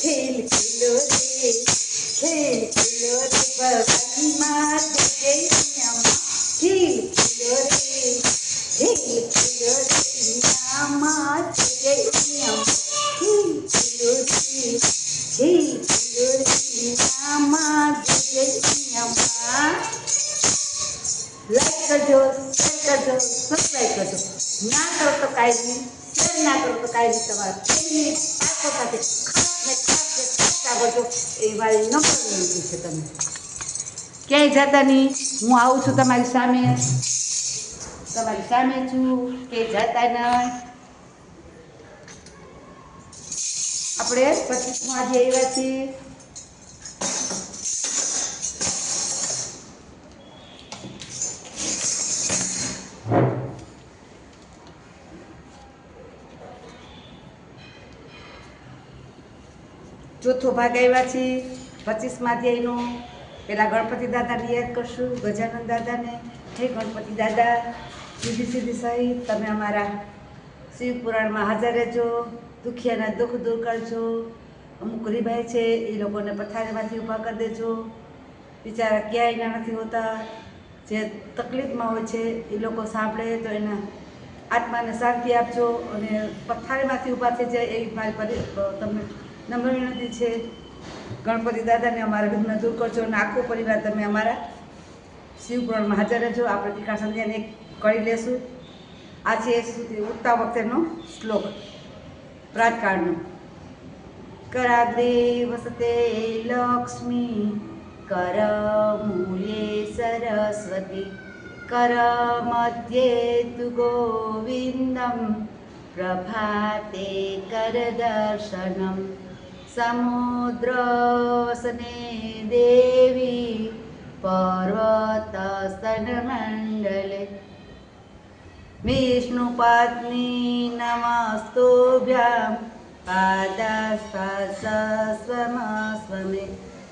खेल खेलो रे खेल खेलो रे भगवानी माँ दुर्गे श्यामा खेल खेलो रे खेल खेलो रे श्यामा दुर्गे श्यामा खेल खेलो रे खेल खेलो रे श्यामा दुर्गे श्यामा लाइक कर दो शेयर कर दो सब्सक्राइब कर दो ना करो તો કાંઈ નહીં. ના કરો તો કાંઈ નહીં તમારા. પાકો સાથે ખાસ ને ખાસ ને ખાસ આવડજો એ મારી નમ્ર વિનંતી છે તમે. ક્યાંય જતા નહીં. હું આવું છું તમારી સામે. તમારી સામે છું કે જતા નહીં. આપણે પચીસમાં આજે આવ્યા છીએ. ચોથો ભાગ આવ્યા છે. પચીસમાં અધ્યાયનો પહેલાં ગણપતિ દાદાને યાદ કરશું ગજાનંદ દાદાને. હે ગણપતિ દાદા, સીધી સીધી સહિત તમે અમારા શિવ પુરાણમાં હાજર રહેજો, દુખિયાના દુઃખ દૂર કરજો. અમુક રીભાઈ છે, એ લોકોને પથારીમાંથી ઊભા કરી દેજો. બિચારા ક્યાંય નથી હોતા. જે તકલીફમાં હોય છે, એ લોકો સાંભળે તો એના આત્માને શાંતિ આપજો અને પથારીમાંથી ઊભા થઈ જાય એવી મારી તમને નમ્ર વિનંતી છે. ગણપતિ દાદાને અમારા વિઘ્ન દૂર કરજો અને આખો પરિવાર તમે અમારા શિવપુરાણમાં હાજર રહેજો. આપણે પ્રતિકાર સંધ્યાને કરી લેશું. આ છે ઉઠતા વખતેનો શ્લોક, પ્રાતકાળનો. કરાગ્રે વસતે લક્ષ્મી, કર મૂલે સરસ્વતી, કર મધ્યે તુ ગોવિંદમ, પ્રભાતે કર समुद्रसने देवी पर्वतस्तनमण्डले। विष्णुपत्नी नमस्तोभ्यां पाद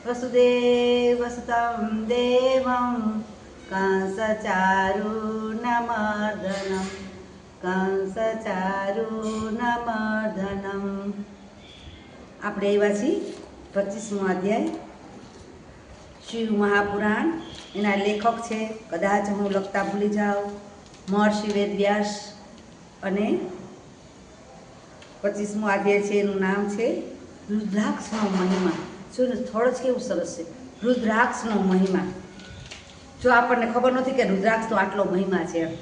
वसुदेवसुतं देवं कंसचारुणमर्दनं कंसचारुणमर्दनम् આપણે એવા છીએ પચીસમો અધ્યાય. શિવ મહાપુરાણ. એના લેખક છે, કદાચ હું લખતા ભૂલી જાઉં, મહર્ષિ વેદવ્યાસ. અને પચીસમો અધ્યાય છે, એનું નામ છે, રુદ્રાક્ષનો મહિમા. શું થોડો જ કેવું સરસ છે. રુદ્રાક્ષનો મહિમા. જો આપણને ખબર નથી કે રુદ્રાક્ષનો આટલો મહિમા છે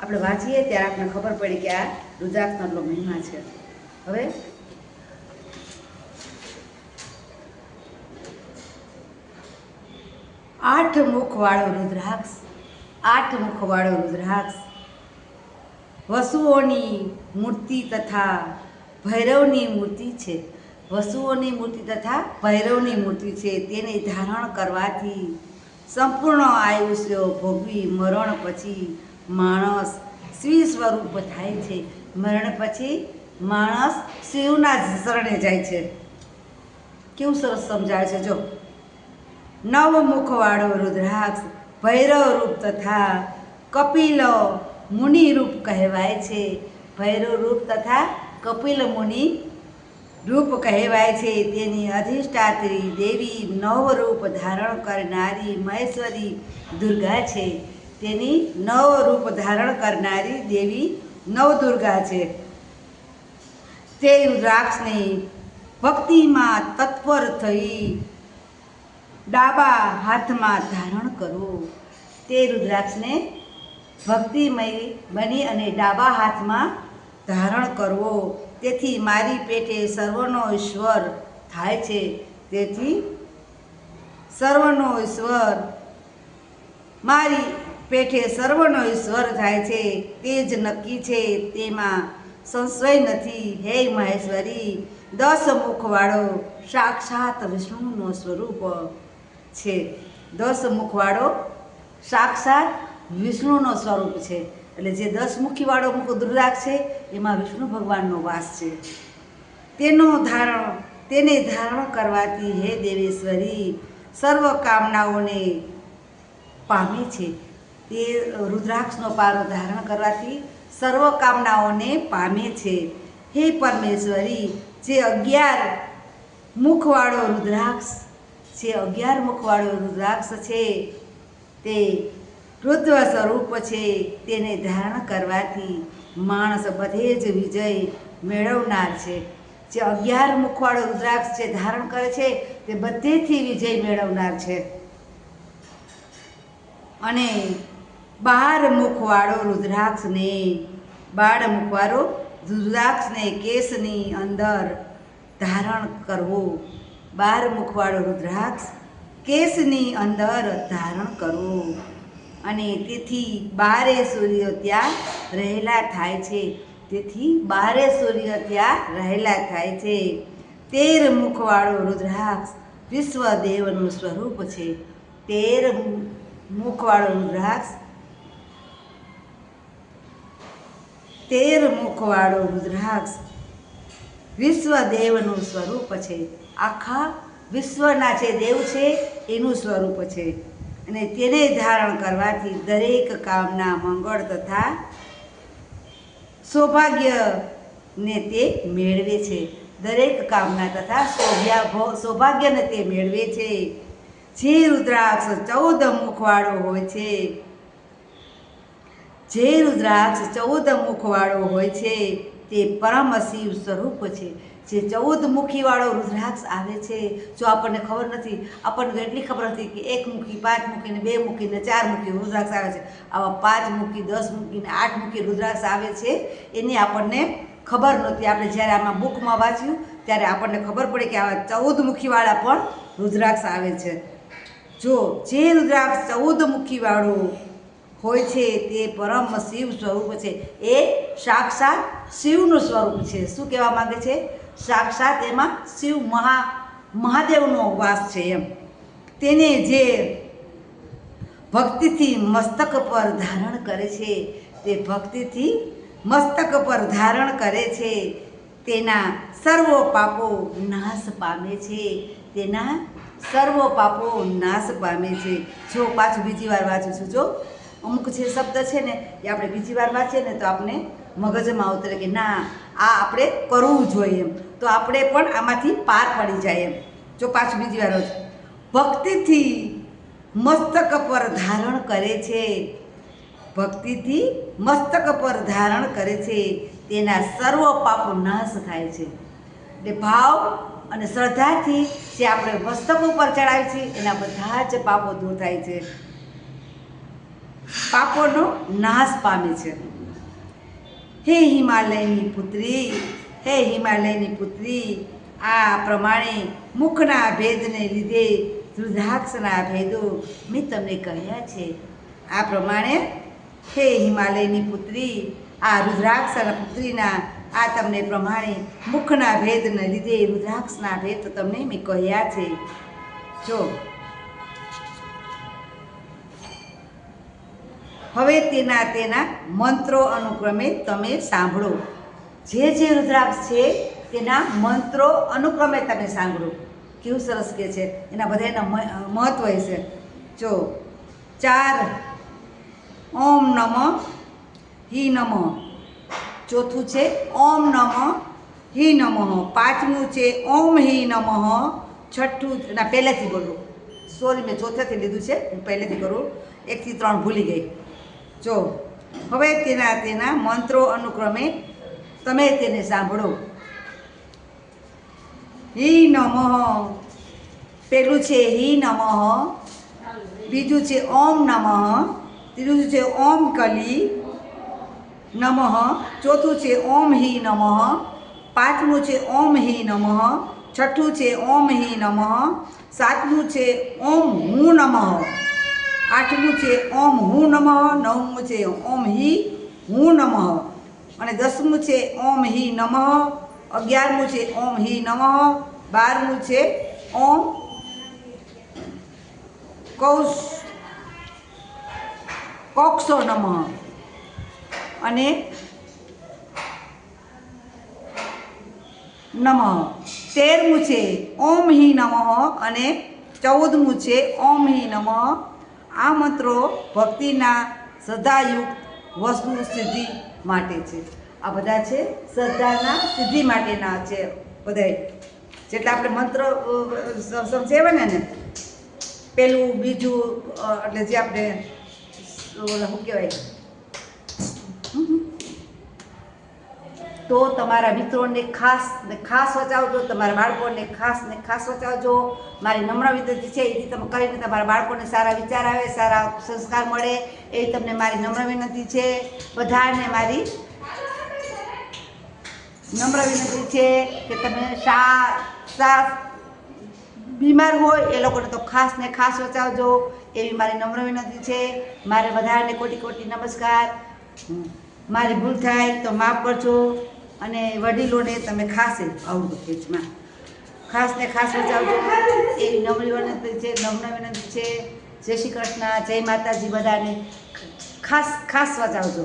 આપણે વાંચીએ, ત્યારે આપણને ખબર પડી કે આ રુદ્રાક્ષનો આટલો મહિમા છે. હવે આઠ મુખવાળો રુદ્રાક્ષ, આઠ મુખવાળો રુદ્રાક્ષ. વસુઓની મૂર્તિ તથા ભૈરવની મૂર્તિ છે. વસુઓની મૂર્તિ તથા ભૈરવની મૂર્તિ છે. તેને ધારણ કરવાથી સંપૂર્ણ આયુષ્ય ભોગવી મરણ પછી માણસ શિવ સ્વરૂપ થાય છે. મરણ પછી માણસ શિવના શરણે જાય છે. કેવું સરસ સમજાવે છે? જો નવ મુખવાળો રુદ્રાક્ષ ભૈરવ રૂપ તથા કપિલ મુનિ રૂપ કહેવાય છે. ભૈરવ રૂપ તથા કપિલ મુનિ રૂપ કહેવાય છે. તેની અધિષ્ઠાત્રી દેવી નવ રૂપ ધારણ કરનારી મહેશ્વરી દુર્ગા છે. તેની નવ રૂપ ધારણ કરનારી દેવી નવ દુર્ગા છે. તે રુદ્રાક્ષની ભક્તિમાં તત્પર થઈ ડાબા હાથમાં ધારણ કરો. તે રુદ્રાક્ષને ભક્તિમય બની અને ડાબા હાથમાં ધારણ કરવો. તેથી મારી પેટે સર્વનો ઈશ્વર થાય છે. તેથી સર્વનો ઈશ્વર મારી પેઠે સર્વનો ઈશ્વર થાય છે. તે જ નક્કી છે. તેમાં સંશય નથી. હે મહેશ્વરી, દસ મુખવાળો, સાક્ષાત વિષ્ણુનો સ્વરૂપ. છે. દસ મુખવાળો સાક્ષાત વિષ્ણુનો સ્વરૂપ છે. એટલે જે દસ મુખીવાળો મુખ રુદ્રાક્ષ છે એમાં વિષ્ણુ ભગવાનનો વાસ છે. તેનો ધારણ, તેને ધારણ કરવાથી હે દેવેશ્વરી, સર્વ કામનાઓને પામે છે. તે રુદ્રાક્ષનો પારો ધારણ કરવાથી સર્વ કામનાઓને પામે છે. હે પરમેશ્વરી, જે અગિયાર મુખવાળો રુદ્રાક્ષ જે અગિયાર મુખવાળો રુદ્રાક્ષ છે, તે રુદ્ર સ્વરૂપ છે, તેને ધારણ કરવાથી માણસ બધે જ વિજય મેળવનાર છે. જે અગિયાર મુખવાળો રુદ્રાક્ષ છે ધારણ કરે છે, તે બધેથી વિજય મેળવનાર છે. અને બાર મુખવાળો રુદ્રાક્ષને બાળ મુખવાળો રુદ્રાક્ષને કેસની અંદર ધારણ કરવો. બાર મુખવાળો રુદ્રાક્ષ કેસની અંદર ધારણ કરવો. અને તેથી બારે સૂર્ય ત્યાં રહેલા થાય છે. તેથી બારે સૂર્ય ત્યાં રહેલા થાય છે. તેર મુખવાળો રુદ્રાક્ષ વિશ્વદેવનું સ્વરૂપ છે. તેર મુખવાળો રુદ્રાક્ષ તેર મુખવાળો રુદ્રાક્ષ વિશ્વદેવનું સ્વરૂપ છે. આખા વિશ્વના જે દેવ છે, એનું સ્વરૂપ છે. અને તેને ધારણ કરવાથી દરેક કામના મંગળ તથા સૌભાગ્યને તે મેળવે છે. દરેક કામના તથા સૌભ્યા સૌભાગ્યને તે મેળવે છે. જે રુદ્રાક્ષ ચૌદ મુખવાળો હોય છે. જે રુદ્રાક્ષ ચૌદ મુખવાળો હોય છે. તે પરમ શિવ સ્વરૂપ છે. જે ચૌદ મુખીવાળો રુદ્રાક્ષ આવે છે. જો આપણને ખબર નથી, આપણને એટલી ખબર હતી કે એક મુખી, પાંચ મુખી ને બે મુખી ને ચાર મુખી રુદ્રાક્ષ આવે છે. આવા પાંચ મુખી, દસ મુખી ને આઠ મુખી રુદ્રાક્ષ આવે છે. એની આપણને ખબર નહોતી. આપણે જ્યારે આમાં બુકમાં વાંચ્યું, ત્યારે આપણને ખબર પડી કે આવા ચૌદ મુખીવાળા પણ રુદ્રાક્ષ આવે છે. જો જે રુદ્રાક્ષ ચૌદ મુખીવાળો હોય છે તે પરમ શિવ સ્વરૂપ છે. એ સાક્ષાત શિવનું સ્વરૂપ છે. શું કહેવા માંગે છે? સાક્ષાત એમાં શિવ મહા, મહાદેવનો વાસ છે એમ. તેને જે ભક્તિથી મસ્તક પર ધારણ કરે છે, તે ભક્તિથી મસ્તક પર ધારણ કરે છે, તેના સર્વ પાપો નાશ પામે છે, તેના સર્વ પાપો નાશ પામે છે. જો પાછું બીજી વાર વાંચું છું, જો. અમુક જે શબ્દ છે ને, એ આપણે બીજી વાર વાંચીએ ને તો આપણે મગજમાં ઉતરે કે ના, આ આપણે કરવું જોઈએ એમ. તો આપણે પણ આમાંથી પાર પડી જાય એમ. જો પાછું બીજી વાર ભક્તિથી મસ્તક પર ધારણ કરે છે. ભક્તિથી મસ્તક પર ધારણ કરે છે. તેના સર્વ પાપો નાશ થાય છે. એટલે ભાવ અને શ્રદ્ધાથી જે આપણે મસ્તક ઉપર ચડાવીએ છીએ, એના બધા જ પાપો દૂર થાય છે. પાપોનો નાશ પામે છે. હે હિમાલયની પુત્રી, હે હિમાલયની પુત્રી, આ પ્રમાણે મુખના ભેદને લીધે રુદ્રાક્ષના ભેદો મેં તમને કહ્યા છે. આ પ્રમાણે હે હિમાલયની પુત્રી, આ રુદ્રાક્ષના પુત્રીના, આ તમને પ્રમાણે મુખના ભેદને લીધે રુદ્રાક્ષના ભેદ તમને મેં કહ્યા છે. જો હવે તેના તેના મંત્રો અનુક્રમે તમે સાંભળો. જે જે રુદ્રાક્ષ છે, તેના મંત્રો અનુક્રમે તમે સાંભળો. કેવું સરસ કે છે. એના બધા એના મહત્વ છે. જો, ચાર, ઓમ નમ, હિ નમ. ચોથું છે, ઓમ નમ, હિ નમઃ. પાંચમું છે, ઓમ હિ નમઃ. છઠ્ઠું, ના, પહેલેથી બોલું. સોરી, મેં ચોથેથી લીધું છે. હું પહેલેથી કરું. એકથી ત્રણ ભૂલી ગઈ. જો, હવે તેના તેના મંત્રો અનુક્રમે તમે તેને સાંભળો. હિ નમઃ. પેલું છે હિ નમઃ, બીજું છે ઓમ નમઃ, ત્રીજું છે ઓમ કલી નમઃ, ચોથું છે ઓમ હિ નમઃ, પાંચમું છે ઓમ હિ નમઃ, છઠ્ઠું છે ઓમ હિ નમઃ, સાતમું છે ઓમ હું નમઃ. આઠમું છે, ઓમ હું નમઃ, નવમું છે, ઓમ હિ હું નમઃ. અને દસમું છે, ઓમ હિ નમઃ. અગિયારમું છે, ઓમ હિ નમઃ. બારમું છે, ઓમ કૌશ કોક્ષો નમઃ. અને નમઃ. તેરમું છે, ઓમ હિ નમઃ. અને ચૌદમું છે, ઓમ હિ નમઃ. આ મંત્રો ભક્તિના સદાયુક્ત વસ્તુ સિદ્ધિ માટે છે. આ બધા છે શ્રદ્ધાના સિદ્ધિ માટેના છે બધાય. જેટલા આપણે મંત્ર સમજાવે ને ને પેલું, બીજું એટલે જે આપણે શું કહેવાય. તો તમારા મિત્રોને ખાસ ને ખાસ વચાવજો, તમારા બાળકોને ખાસ ને ખાસ વચાવજો. મારી નમ્ર વિનંતી છે, એથી તમે કરીને તમારા બાળકોને સારા વિચાર આવે, સારા સંસ્કાર મળે, એવી તમને મારી નમ્ર વિનંતી છે. બધાને મારી નમ્ર વિનંતી છે કે તમે સા સા બીમાર હોય, એ લોકોને તો ખાસ ને ખાસ વચાવજો, એવી મારી નમ્ર વિનંતી છે. મારે બધાને કોટી કોટી નમસ્કાર. મારી ભૂલ થાય તો માફ કરજો. અને વડીલોને તમે ખાસ આવડો પેચમાં ખાસ ને ખાસ બચાવજો એવી નમ્ર વિનંતી છે નમ્ર વિનંતી છે. જય શ્રી કૃષ્ણ, જય માતાજી બધાને. ખાસ ખાસ બચાવજો